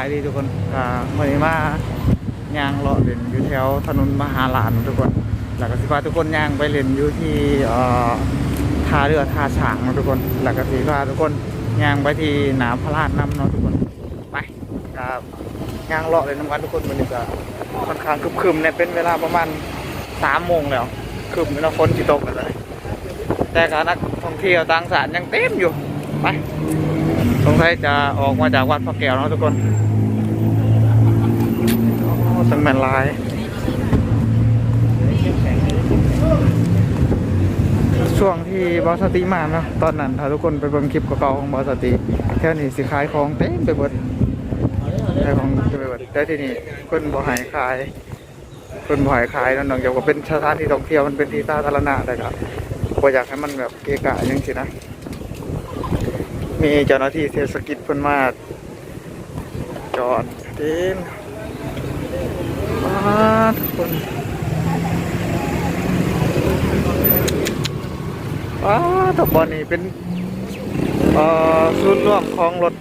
ายดีทุกคนอ่าวันนี้มายางเลาะเล่นอยู่แถวถนนมหาลานทุกคนแล้วก็สิพาทุกคนยางไปเล่นอยู่ที่อ่ท่าเรือท่าฉางนะทุกคนแล้วก็สิพาทุกคนยางไปที่หนามพระราชน้ำเนาะทุกคน ไปครับยางเลาะเลยน้ำกันทุกคนวันนี้ก็ค่อนข้างครึมๆเนี่ยเป็นเวลาประมาณสามโมงแล้วคึมแล้วฝนจิตกกันเลย แต่ก็นักท่องเที่ยวต่างชาติยังเต็มอยู่ ไป สงสัยจะออกมาจากวัดพระแก้วนะทุกคนสังแมนลายช่วงที่บอสติมาเนาะตอนนั้นถ้าทุกคนไปเบิ่งคลิปเก่าของบอสติแค่นี้สิขายของเต็มไปหมดขายของเต็มไปหมดแต่ที่นี่เพิ่นบ่หายขายเพิ่นบ่หายขายนาะนนอกจากว่าเป็นสถานที่ท่องเที่ยวมันเป็นที่สาธารณะแต่ก็บ่อยากให้มันแบบเกะกะจังซี่นะ มีเจ้าหน้าที่เทศกิจเพิ่นมาจอดเต็มมาทุกคนว้าตบอลนี่เป็นเอ่อศูนย์รวมของรถ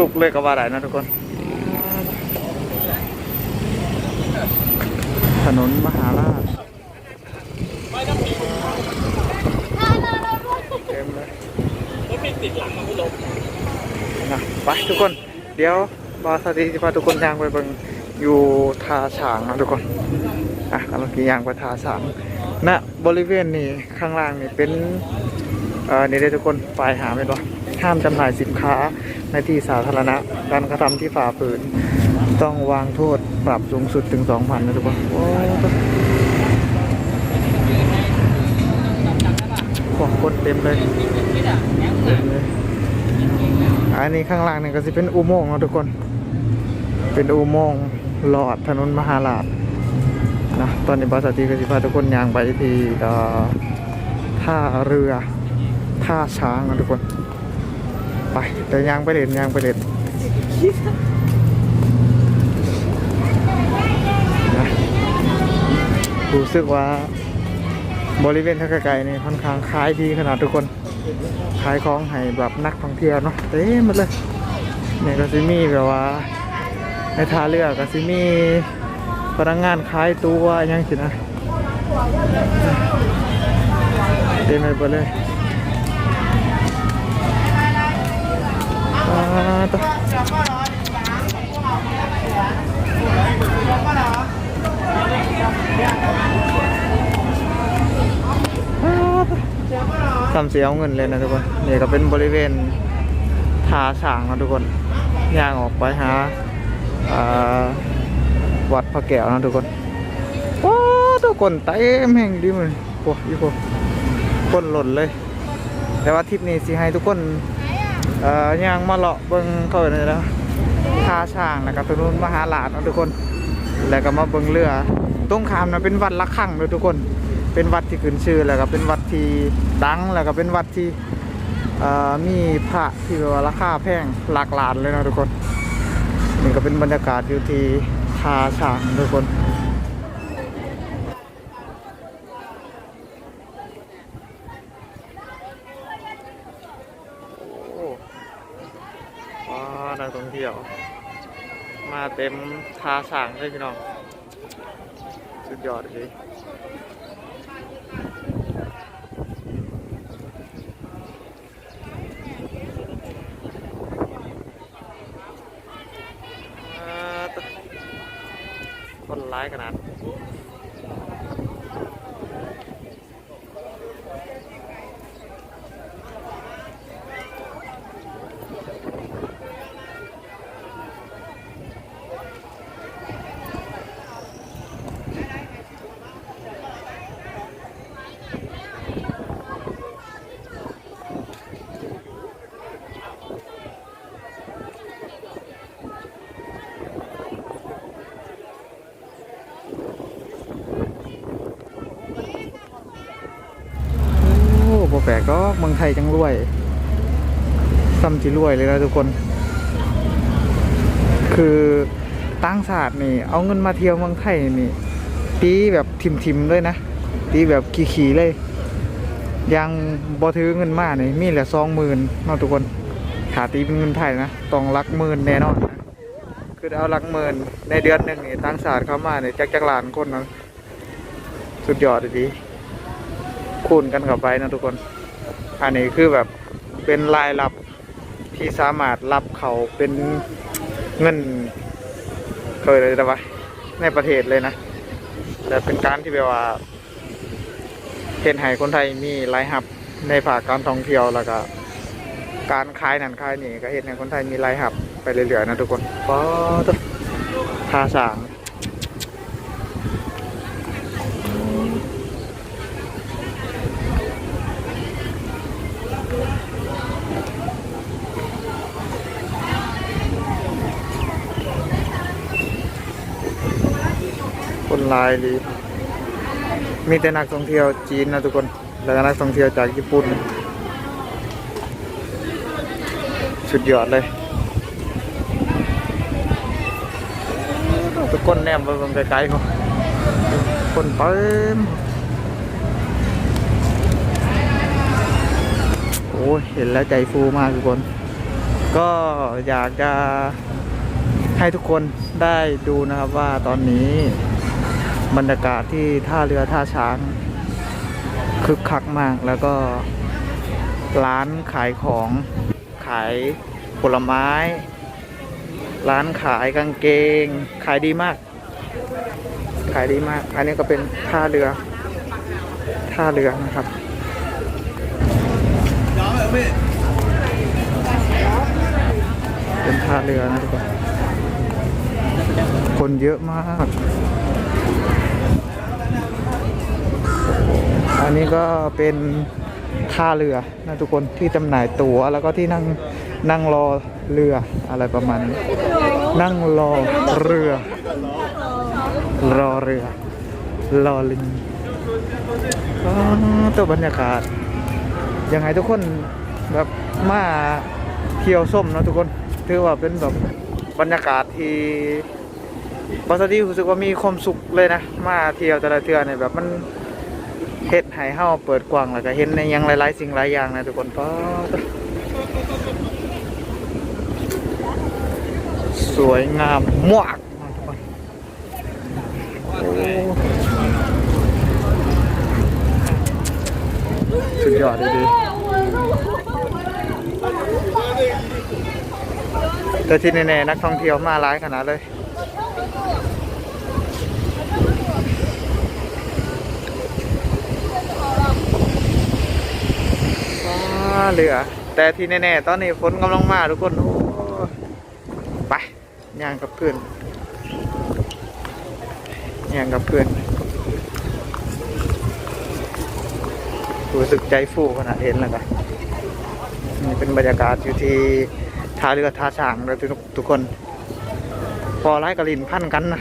ตุกๆเลยก็ว่าได้นะทุกคน ถนนมหาราชเต็มเลย นะไปทุกคน เดี๋ยวบอสตีจะพาทุกคนย่างไปบิ่งอยู่ทาฉางนะทุกคน อะกำลังกี่ย่างไปทาฉางณบริเวณนี้ข้างล่างนี่เป็นเอ่อนี่ได้อทุกคนปลายหาไม่บ่ห้ามจำหน่ายสินค้าในที่สาธารณะ การกระทำที่ฝ่าฝืน ต้องวางโทษปรับสูงสุดถึง2,000นะทุกคนโอ้ โหคนเต็มเลยเต็มเลยอันนี้ข้างล่างนี่ก็จะเป็นอุโมงค์นะทุกคน เป็นอุโมงค์หลอดถนนมหาลาดนะตอนนี้บาสตีก็จะพาทุกคนย่างไปที่ท่าเรือท่าช้างนะทุกคน ไปแต่ย่างไปเล่นย่างไปเล่นนะรู้สึกว่า บริเวณท่าไกลๆนี่ค่อนข้างคล้ายดีขนาดทุกคนขายของให้แบบนักท่องเที่ยวเนาะเต็มหมดเลยเนี่ยก็ซิมีแบบว่า ในท่าเรือก็ซิมีพนักงานขายตัวยังสินะเต็มไปหมดเลยอ่อ่า ตัวทำเสียเอาเงินเลยนะทุกคนนี่ก็เป็นบริเวณทาช่างนะทุกคนย่างออกไปหาวัดพระแก้วนะทุกคนว้าทุกคนเต็มแห่งดีเลยโอ้ยโอ้คนหล่นเลย แต่ว่าทริปนี้สิให้ทุกคนย่างมาเลาะเบิ่งเขาเลยนะทาช่างนะครับตรงนู้นมหาลาดนะทุกคน แล้วก็มาเบิ่งเรือตรงขามนะเป็นวัดละขังเลยทุกคน เป็นวัดที่ขึ้นชื่อแล้วก็เป็นวัดที่ดังแล้วก็เป็นวัดที่มีพระที่แบบว่าราคาแพงหลากหลายเลยนะทุกคนนี่ก็เป็นบรรยากาศอยู่ที่ทาช่างทุกคนโอ้ว้านักท่องเที่ยว มาเต็มทาช่างเลยพี่น้อง สุดยอดเลย อ่าตะคน ร้ายขนาดโอ้บ่แปลกก็เมืองไทยจังรวยซ้ำที่รวยเลยนะทุกคน คือตั้งศาสตร์นี่ เอาเงินมาเที่ยวเมืองไทยนี่ ตีแบบทิมๆเลยนะ ตีแบบขี่ๆเลย ยังบ่ถือเงินมานี่มีแหละสองหมื่นเนาะทุกคนขาตีเป็นเงินไทยนะต้องหลักหมื่นแน่นอนนะคือเอาหลักหมื่นในเดือนหนึ่งนี่ต่างศาสตร์เข้ามาเนี่ยจักจักล้านคนนะสุดยอดเลยดีคูณกันเข้าไปนะทุกคน อันนี้คือแบบเป็นรายรับที่สามารถรับเขาเป็นเงินเคยเลยแต่ว่าในประเทศเลยนะแต่เป็นการที่แบบว่าเห็นให้คนไทยมีรายรับในภาคการท่องเที่ยวแล้วก็การขายนั่นขายนี่ก็เห็นให้คนไทยมีรายรับไปเรื่อยๆนะทุกคนเพราะทาสาง ลายดี มีแต่นักท่องเที่ยวจีนนะทุกคน แล้วก็นักท่องเที่ยวจากญี่ปุ่น สุดยอดเลย ทุกคนแนมไปเบิ่งไกลๆเขาคนเต็มโอ้ยเห็นแล้วใจฟูมากทุกคน ก็อยากจะให้ทุกคนได้ดูนะครับว่าตอนนี้ บรรยากาศที่ท่าเรือท่าช้างคึกคักมากแล้วก็ร้านขายของขายผลไม้ ร้านขายกางเกง ขายดีมาก ขายดีมาก อันนี้ก็เป็นท่าเรือ ท่าเรือนะครับเป็นท่าเรือนะทุกคนคนเยอะมาก อันนี้ก็เป็นท่าเรือนะทุกคนที่จำหน่ายตั๋วแล้วก็ที่นั่งนั่งรอเรืออะไรประมาณนี้นั่งรอเรือ รอเรือ รอลิงอ๋อตัวบรรยากาศยังไงทุกคนแบบมาเที่ยวส้มนะทุกคนถือว่าเป็นแบบบรรยากาศที่ปัสดีรู้สึกว่ามีความสุขเลยนะ มาเที่ยวแต่ละเทือเนี่ยแบบมัน เฮ็ดให้เฮาเปิดกว้างแล้วก็เห็นในยังหลายๆ สิ่งหลายอย่างนะทุกคนเพราะสวยงามมากสุดยอดดีแต่ที่แน่ๆนักท่องเที่ยวมาหลายขนาดเลย เหลือ แต่ที่แน่ๆตอนนี้ฝนกำลังมาทุกคนโอ้ไปย่างกับเพื่อนย่างกับเพื่อนรู้สึกใจฟูขนาดเห็นแล้วกันนี่เป็นบรรยากาศอยู่ที่ท่าเรือท่าช้างแล้วทุกทุกคน พอไล่กระลินพันกันนะ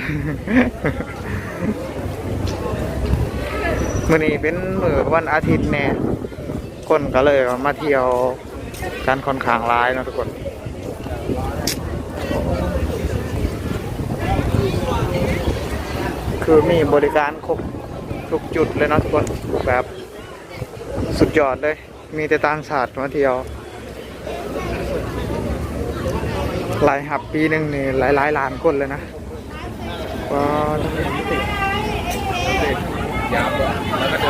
มื่อนี้เป็นมือวันอาทิตย์แน่ คนก็เลยมาเที่ยวกันค่อนข้างร้ายนะทุกคนคือมีบริการครบทุกจุดเลยนะทุกคนแบบสุดยอดเลย มีแต่ต่างชาติมาเที่ยว หลายหับปีหนึ่งนี่หลายหลายล้านคนเลยนะก็ยาวแล้วก็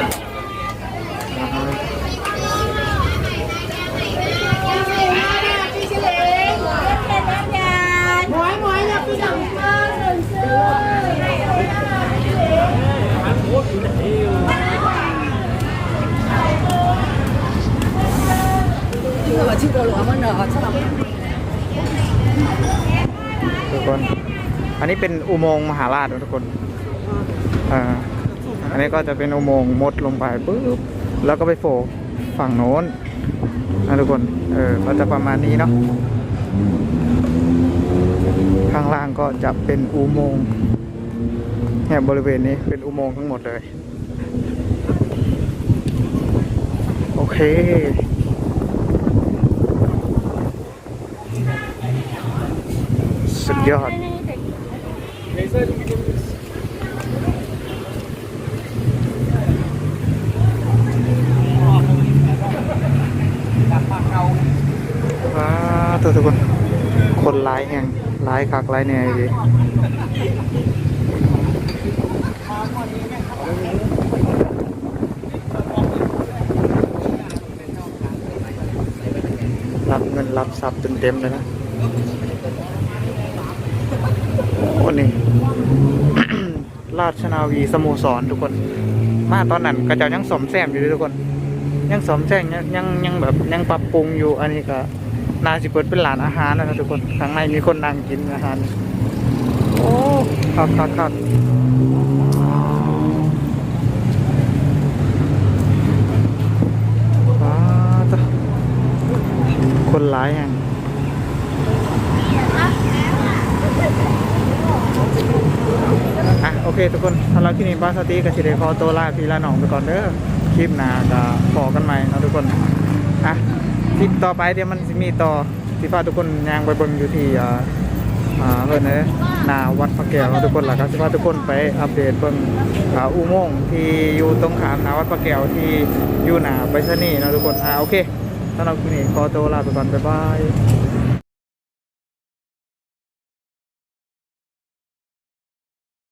ทุกคน อันนี้เป็นอุโมงค์มหาราชนะทุกคนอ่าอันนี้ก็จะเป็นอุโมงค์มดลงไปปุ๊บ แล้วก็ไปโผล่ฝั่งโน้นนะทุกคน เออ ก็จะประมาณนี้เนาะ ข้างล่างก็จะเป็นอุโมงค์ เนี่ยบริเวณนี้เป็นอุโมงค์ทั้งหมดเลย โอเค สุดยอด ว้าตัวทุกคน คนหลายแห่งหลายคักหลายแหน่ดี รับทรัพย์เต็มๆเลยนะโอ้นี่ ราชนาวีสโมสรทุกคน มาตอนนั้นก็เจะยังสมแซมอยู่เลยทุกคน ยังสมแซมยังยังยังแบบยังปรับปรุงอยู่ อันนี้ก็นาสิเปิดเป็นร้านอาหารนะครับทุกคนข้างในมีคนนั่งกินอาหาร โอ้ครับครับครับว้าวจ้ะ คนหลายแห่งอะโอเค ทุกคนสำหรับที่นี่บ้านสตีกับชิเดคอตัวลาพี่ละหนองไปก่อนเด้อคลิปหน้าก็พอกันใหม่นะทุกคนอะคลิปต่อไปเดี๋ยวมันจะมีต่อที่พาทุกคนยางไปบิ่งอยู่ที่อ่าอ่าเพิ่อนเด้อหน้าวัดพระแก้วนะทุกคนหลักก็สิพาทุกคนไปอัปเดตเบิ่งอ่าอุโมงค์ที่อยู่ตรงขามนาวัดพระแก้วที่อยู่หนาไปรษณีย์เนะทุกคนอะโอเค สำหรับคลิปนี้ขอตัวลาไปก่อนบ๊ายบาย